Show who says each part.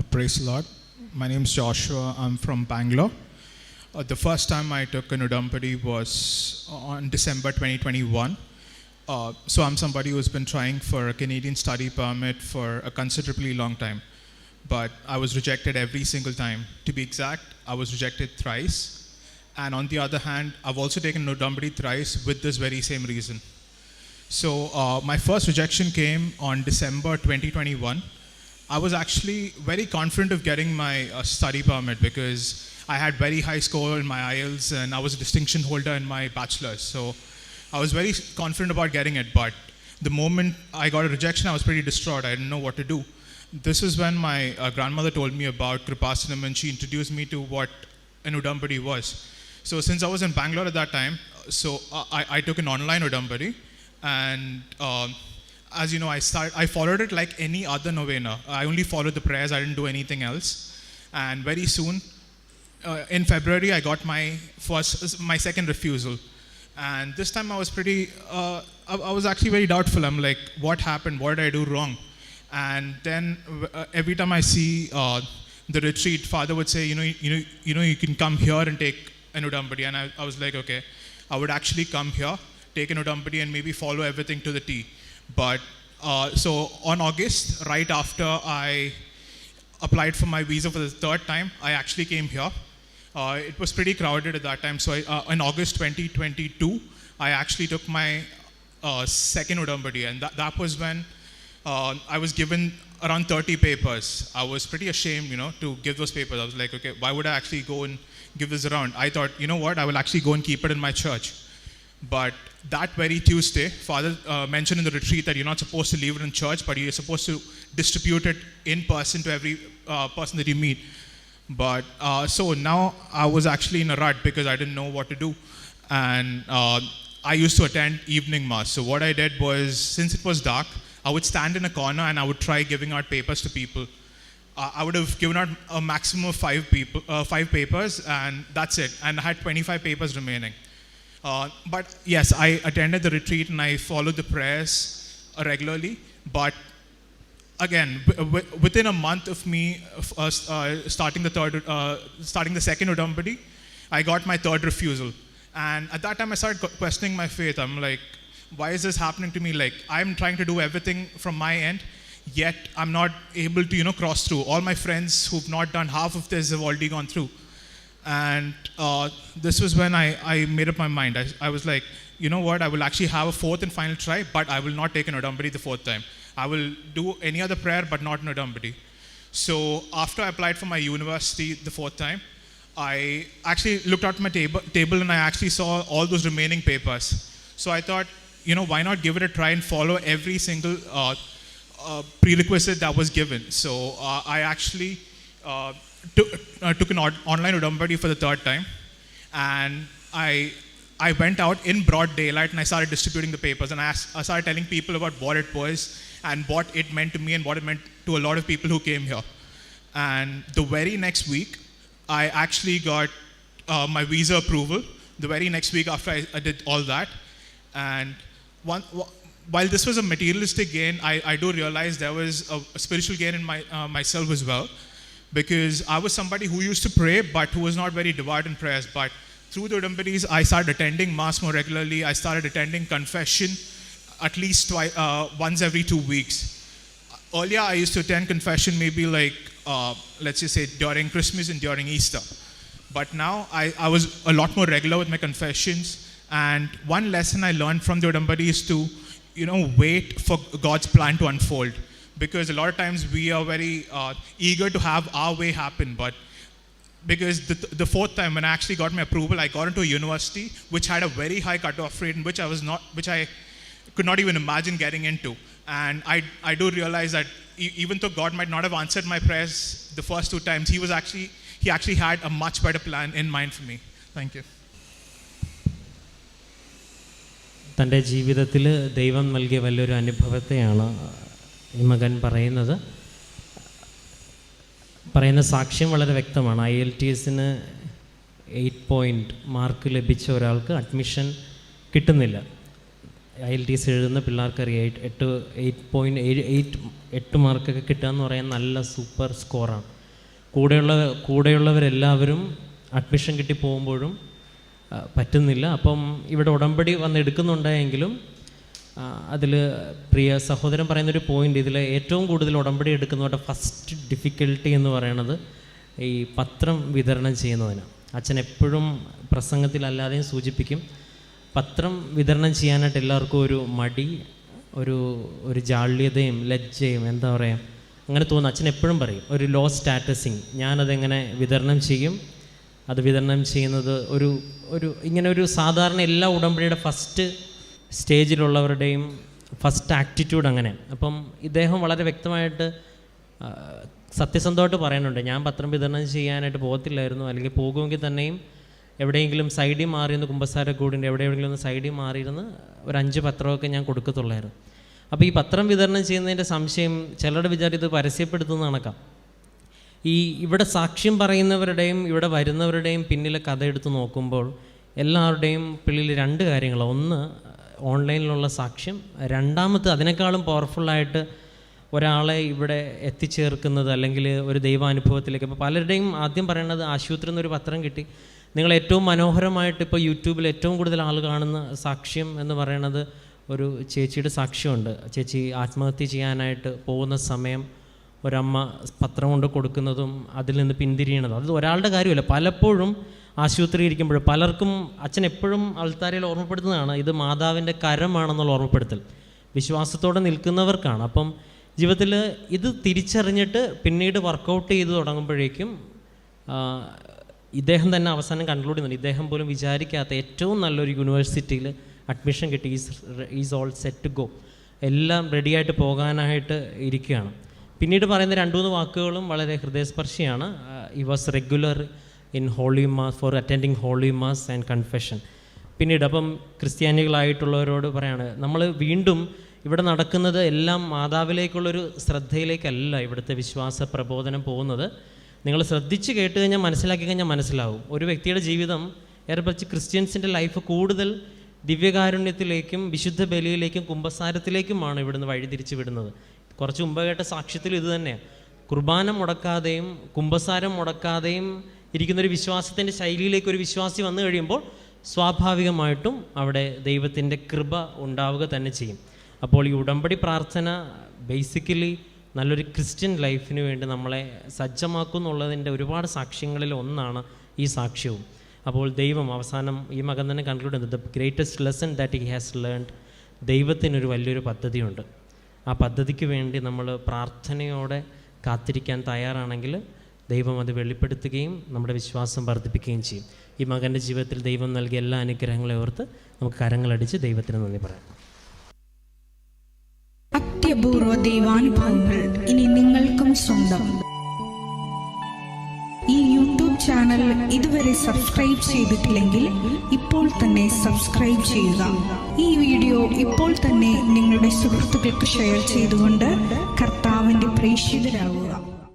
Speaker 1: Uh, praise the Lord. My name is Joshua. I'm from Bangalore. Uh, the first time I took an Udampadi was on December 2021. Uh, so I'm somebody who's been trying for a Canadian study permit for a considerably long time. But I was rejected every single time. To be exact, I was rejected thrice. And on the other hand, I've also taken Udampadi thrice with this very same reason. So uh, my first rejection came on December 2021. I was actually very confident of getting my uh, study permit because I had very high score in my IELTS and I was a distinction holder in my bachelor's. So I was very confident about getting it. But the moment I got a rejection, I was pretty distraught. I didn't know what to do. This is when my uh, grandmother told me about Kripasanam and she introduced me to what an Udampadi was. So since I was in Bangalore at that time, so uh, I, I took an online Udampadi and um, as you know, I start, I followed it like any other novena. I only followed the prayers. I didn't do anything else. And very soon, uh, in February, I got my first, my second refusal. And this time, I was pretty, uh, I, I was actually very doubtful. I'm like, what happened? What did I do wrong? And then uh, every time I see uh, the retreat, Father would say, you know, you know, you know, you can come here and take an Udampadi. And I, I was like, okay, I would actually come here, take an Udampadi, and maybe follow everything to the T. But uh, so on August, right after I applied for my visa for the third time, I actually came here. Uh, it was pretty crowded at that time. So I, uh, in August 2022, I actually took my uh, second Udambadi, and that, that was when uh, I was given around 30 papers. I was pretty ashamed, you know, to give those papers. I was like, okay, why would I actually go and give this around? I thought, you know what, I will actually go and keep it in my church. But that very Tuesday, Father uh, mentioned in the retreat that you're not supposed to leave it in church, but you're supposed to distribute it in person to every uh, person that you meet. But uh, so now I was actually in a rut because I didn't know what to do. And uh, I used to attend evening mass. So what I did was, since it was dark, I would stand in a corner and I would try giving out papers to people. I would have given out a maximum of five people, uh, five papers, and that's it. And I had 25 papers remaining. Uh, but yes, I attended the retreat and I followed the prayers uh, regularly. But again, w- within a month of me uh, uh, starting the third, uh, starting the second Udampadi, I got my third refusal. And at that time, I started questioning my faith. I'm like, why is this happening to me? Like, I'm trying to do everything from my end, yet I'm not able to, you know, cross through. All my friends who've not done half of this have already gone through. And uh, this was when I, I made up my mind. I, I was like, you know what, I will actually have a fourth and final try, but I will not take an Udambadi the fourth time. I will do any other prayer, but not an. So after I applied for my university the fourth time, I actually looked at my table, table and I actually saw all those remaining papers. So I thought, you know, why not give it a try and follow every single uh, uh, prerequisite that was given. So uh, I actually uh, took, uh, took an on- online Udambadi for the third time, and I I went out in broad daylight and I started distributing the papers, and I, asked, I started telling people about what it was and what it meant to me and what it meant to a lot of people who came here. And the very next week, I actually got uh, my visa approval. The very next week after I, I did all that, and one, while this was a materialistic gain, I, I do realize there was a, a spiritual gain in my, uh, myself as well, because I was somebody who used to pray, but who was not very devout in prayers. But through the Udambaris, I started attending mass more regularly. I started attending confession at least uh, once every two weeks. Earlier, I used to attend confession maybe like, uh, let's just say, during Christmas and during Easter. But now I, I was a lot more regular with my confessions. And one lesson I learned from the Udambadi is to, you know, wait for God's plan to unfold Because a lot of times we are very uh, eager to have our way happen. But because the, the fourth time when I actually got my approval, I got into a university which had a very high cutoff rate, in which I was not, which I could not even imagine getting into. And I, I do realize that e- even though God might not have answered my prayers the first two times, He was actually, He actually had a much better plan in mind for me. Thank you.
Speaker 2: തൻ്റെ ജീവിതത്തിൽ ദൈവം നൽകിയ വലിയൊരു അനുഭവത്തെയാണ് ഈ മകൻ പറയുന്നത് പറയുന്ന സാക്ഷ്യം വളരെ വ്യക്തമാണ്. ഐ എൽ ടി എസിന് എയ്റ്റ് പോയിന്റ് മാർക്ക് ലഭിച്ച ഒരാൾക്ക് അഡ്മിഷൻ കിട്ടുന്നില്ല. ഐ എൽ ടി എസ് എഴുതുന്ന പിള്ളേർക്കറിയാം എയ്റ്റ് എട്ട് എയ്റ്റ് പോയിന്റ് ഏഴ് എയ്റ്റ് എട്ട് മാർക്കൊക്കെ കിട്ടുക എന്ന് പറയാൻ നല്ല സൂപ്പർ സ്കോറാണ് കൂടെയുള്ള കൂടെയുള്ളവരെല്ലാവരും അഡ്മിഷൻ കിട്ടി പോകുമ്പോഴും പറ്റുന്നില്ല. അപ്പം ഇവിടെ ഉടമ്പടി വന്ന് എടുക്കുന്നുണ്ടായെങ്കിലും അതിൽ പ്രിയ സഹോദരൻ പറയുന്നൊരു പോയിന്റ് ഇതിൽ ഏറ്റവും കൂടുതൽ ഉടമ്പടി എടുക്കുന്നവരുടെ ഫസ്റ്റ് ഡിഫിക്കൽട്ടി എന്ന് പറയുന്നത് ഈ പത്രം വിതരണം ചെയ്യുന്നതിന്. അച്ഛൻ എപ്പോഴും പ്രസംഗത്തിലല്ലാതെയും സൂചിപ്പിക്കും പത്രം വിതരണം ചെയ്യാനായിട്ട് എല്ലാവർക്കും ഒരു മടി ഒരു ഒരു ജാള്യതയും ലജ്ജയും എന്താ പറയുക അങ്ങനെ തോന്നുന്നു അച്ഛൻ എപ്പോഴും പറയും ഒരു ലോ സ്റ്റാറ്റസിങ് ഞാനതെങ്ങനെ വിതരണം ചെയ്യും? അത് വിതരണം ചെയ്യുന്നത് ഒരു ഒരു ഇങ്ങനെ ഒരു സാധാരണ എല്ലാ ഉടമ്പടിയുടെ ഫസ്റ്റ് സ്റ്റേജിലുള്ളവരുടെയും ഫസ്റ്റ് ആറ്റിറ്റ്യൂഡ് അങ്ങനെ. അപ്പം ഇദ്ദേഹം വളരെ വ്യക്തമായിട്ട് സത്യസന്ധമായിട്ട് പറയുന്നുണ്ട് ഞാൻ പത്രം വിതരണം ചെയ്യാനായിട്ട് പോകത്തില്ലായിരുന്നു. അല്ലെങ്കിൽ പോകുമെങ്കിൽ തന്നെയും എവിടെയെങ്കിലും സൈഡിൽ മാറിയിരുന്ന് കുമ്പസാരക്കൂടിന്റെ എവിടെയെങ്കിലും ഒന്ന് സൈഡിൽ മാറിയിരുന്ന് ഒരു അഞ്ച് പത്രമൊക്കെ ഞാൻ കൊടുക്കത്തുള്ളായിരുന്നു. അപ്പോൾ ഈ പത്രം വിതരണം ചെയ്യുന്നതിന്റെ സംശയം ചിലരുടെ വിചാരം ഇത് പരസ്യപ്പെടുത്തുന്ന കണക്കാം. ഈ ഇവിടെ സാക്ഷ്യം പറയുന്നവരുടെയും ഇവിടെ വരുന്നവരുടെയും പിന്നിലെ കഥ എടുത്ത് നോക്കുമ്പോൾ എല്ലാവരുടെയും പിള്ളിൽ രണ്ട് കാര്യങ്ങളാണ് ഒന്ന് ഓൺലൈനിലുള്ള സാക്ഷ്യം. രണ്ടാമത്തെ അതിനേക്കാളും പവർഫുള്ളായിട്ട് ഒരാളെ ഇവിടെ എത്തിച്ചേർക്കുന്നത് അല്ലെങ്കിൽ ഒരു ദൈവാനുഭവത്തിലേക്ക്. ഇപ്പോൾ പലരുടെയും ആദ്യം പറയുന്നത് ആശുപത്രി എന്നൊരു പത്രം കിട്ടി. നിങ്ങൾ ഏറ്റവും മനോഹരമായിട്ട് ഇപ്പോൾ യൂട്യൂബിൽ ഏറ്റവും കൂടുതൽ ആൾ കാണുന്ന സാക്ഷ്യം എന്ന് പറയുന്നത് ഒരു ചേച്ചിയുടെ സാക്ഷ്യമുണ്ട്. ചേച്ചി ആത്മഹത്യ ചെയ്യാനായിട്ട് പോകുന്ന സമയം ഒരമ്മ പത്രം കൊണ്ട് കൊടുക്കുന്നതും അതിൽ നിന്ന് പിന്തിരിയണതും. അത് ഒരാളുടെ കാര്യമല്ല. പലപ്പോഴും ആശുപത്രി ഇരിക്കുമ്പോൾ പലർക്കും അച്ഛൻ എപ്പോഴും ആൾത്താരയിൽ ഓർമ്മപ്പെടുത്തുന്നതാണ് ഇത് മാതാവിന്റെ കരമാണെന്നുള്ള ഓർമ്മപ്പെടുത്തൽ. വിശ്വാസത്തോടെ നിൽക്കുന്നവർക്കാണ്. അപ്പം ജീവിതത്തിൽ ഇത് തിരിച്ചറിഞ്ഞിട്ട് പിന്നീട് വർക്കൗട്ട് ചെയ്ത് തുടങ്ങുമ്പോഴേക്കും ഇദ്ദേഹം തന്നെ അവസാനം കൺക്ലൂഡ് ചെയ്യുന്നുണ്ട് ഇദ്ദേഹം പോലും വിചാരിക്കാത്ത ഏറ്റവും നല്ലൊരു യൂണിവേഴ്സിറ്റിയിൽ അഡ്മിഷൻ കിട്ടി. Is is all set to go എല്ലാം റെഡിയായിട്ട് പോകാനായിട്ട് ഇരിക്കുകയാണ്. പിന്നീട് പറയുന്ന രണ്ട് മൂന്ന് വാക്കുകളും വളരെ ഹൃദയസ്പർശിയാണ്. He was regular in holy mass for attending holy mass and confession പിന്നീട് അപ്പം ക്രിസ്ത്യാനികളായിട്ടുള്ളവരോട് പറയാണ് നമ്മൾ വീണ്ടും ഇവിടെ നടക്കുന്നത് എല്ലാം മാതാവിലേക്കുള്ളൊരു ശ്രദ്ധയിലേക്കല്ല ഇവിടുത്തെ വിശ്വാസ പ്രബോധനം പോകുന്നത്. നിങ്ങൾ ശ്രദ്ധിച്ച് കേട്ട് കഴിഞ്ഞാൽ മനസ്സിലാക്കി കഴിഞ്ഞാൽ മനസ്സിലാവും. ഒരു വ്യക്തിയുടെ ജീവിതം ഏറെ പറിച്ച് ക്രിസ്ത്യൻസിന്റെ ലൈഫ് കൂടുതൽ ദിവ്യകാരുണ്യത്തിലേക്കും വിശുദ്ധ ബലിയിലേക്കും കുംഭസാരത്തിലേക്കുമാണ് ഇവിടുന്ന് വഴിതിരിച്ച് വിടുന്നത്. കുറച്ച് മുമ്പ് കേട്ട സാക്ഷ്യത്തിൽ ഇത് തന്നെയാണ് കുർബാന മുടക്കാതെയും കുംഭസാരം മുടക്കാതെയും ഇരിക്കുന്നൊരു വിശ്വാസത്തിന്റെ ശൈലിയിലേക്ക് ഒരു വിശ്വാസി വന്നു കഴിയുമ്പോൾ സ്വാഭാവികമായിട്ടും അവിടെ ദൈവത്തിന്റെ കൃപ ഉണ്ടാവുക തന്നെ ചെയ്യും. അപ്പോൾ ഈ ഉടമ്പടി പ്രാർത്ഥന ബേസിക്കലി നല്ലൊരു ക്രിസ്ത്യൻ ലൈഫിന് വേണ്ടി നമ്മളെ സജ്ജമാക്കും എന്നുള്ളതിന്റെ ഒരുപാട് സാക്ഷ്യങ്ങളിൽ ഒന്നാണ് ഈ സാക്ഷ്യവും. അപ്പോൾ ദൈവം അവസാനം ഈ മകൻ തന്നെ കൺക്ലൂഡ് ചെയ്യുന്നത് the greatest lesson that he has learned ദൈവത്തിനൊരു വലിയൊരു പദ്ധതിയുണ്ട്. ആ പദ്ധതിക്ക് വേണ്ടി നമ്മൾ പ്രാർത്ഥനയോടെ കാത്തിരിക്കാൻ തയ്യാറാണെങ്കിൽ ദൈവം അത് വെളിപ്പെടുത്തുകയും നമ്മുടെ വിശ്വാസം വർദ്ധിപ്പിക്കുകയും ചെയ്യും. ഈ മകന്റെ ജീവിതത്തിൽ ദൈവം നൽകിയ എല്ലാ അനുഗ്രഹങ്ങളെ ഓർത്ത് നമുക്ക് കരങ്ങളടിച്ച് ദൈവത്തിന് നന്ദി പറയാം.
Speaker 3: അത്യപൂർവ ദൈവാനുഭവങ്ങൾ ഇനി നിങ്ങൾക്കും സ്വന്തം. ഈ യൂട്യൂബ് ചാനൽ ഇതുവരെ സബ്സ്ക്രൈബ് ചെയ്തിട്ടില്ലെങ്കിൽ ഇപ്പോൾ തന്നെ സബ്സ്ക്രൈബ് ചെയ്യുക. ഈ വീഡിയോ ഇപ്പോൾ തന്നെ നിങ്ങളുടെ സുഹൃത്തുക്കൾക്ക് ഷെയർ ചെയ്തുകൊണ്ട് കർത്താവിന്റെ പ്രേക്ഷിതരാകുക.